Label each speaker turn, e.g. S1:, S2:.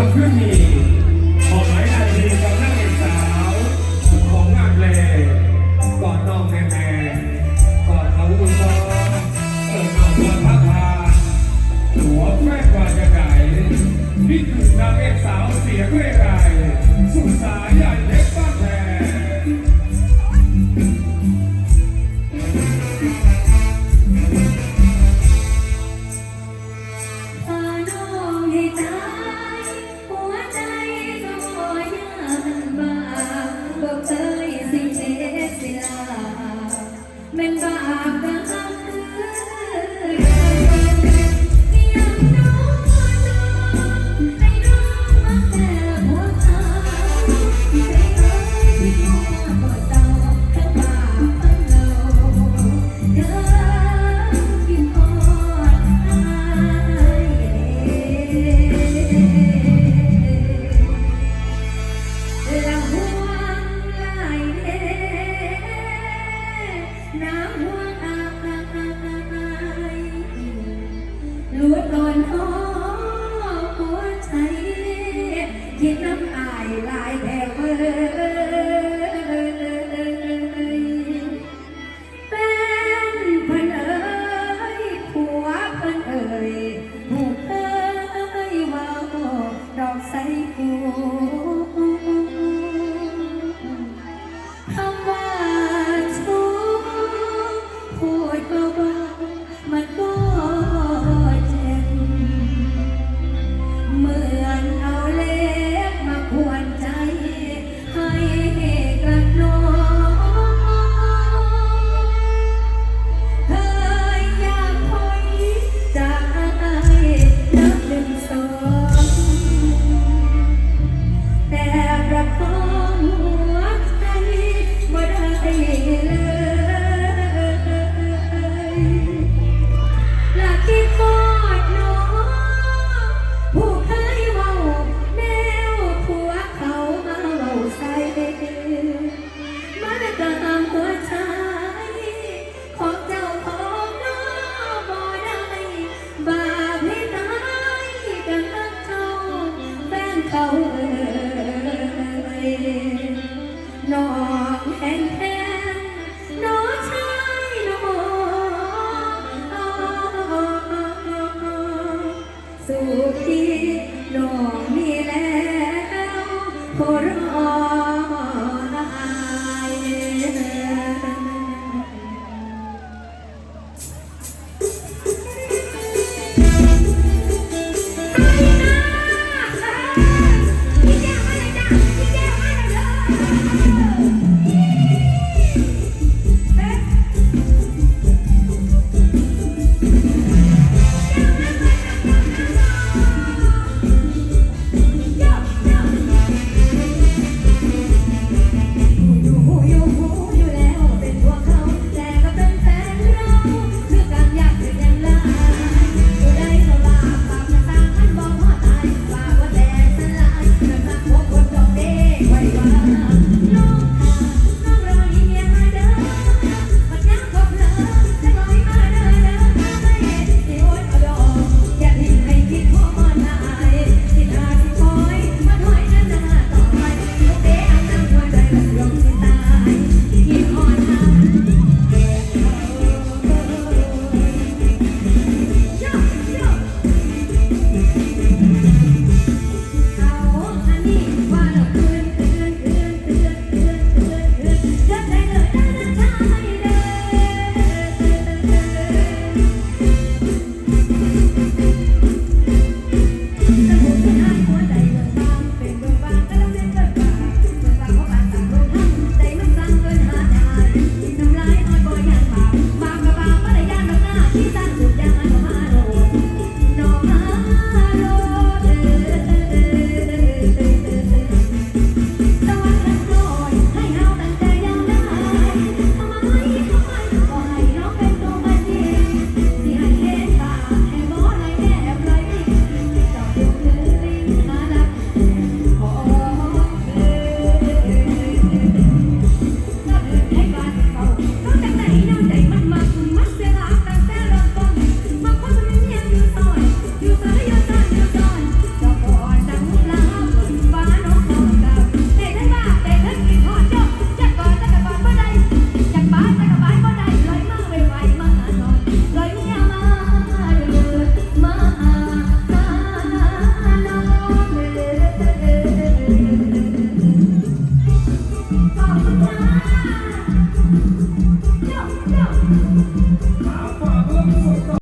S1: ก็ขึ้นมีของไม้ไอดีกันักเอกสาวของงานเลยกอนน้องแม่กอนเาอุ้ก็เออนอนอนพั
S2: กผ่านหัวแม่กว่าจะไก่นี่ ขอ นอกแหงแท้น้องชายน้องสุขที่น้องมีแล้วพอรอ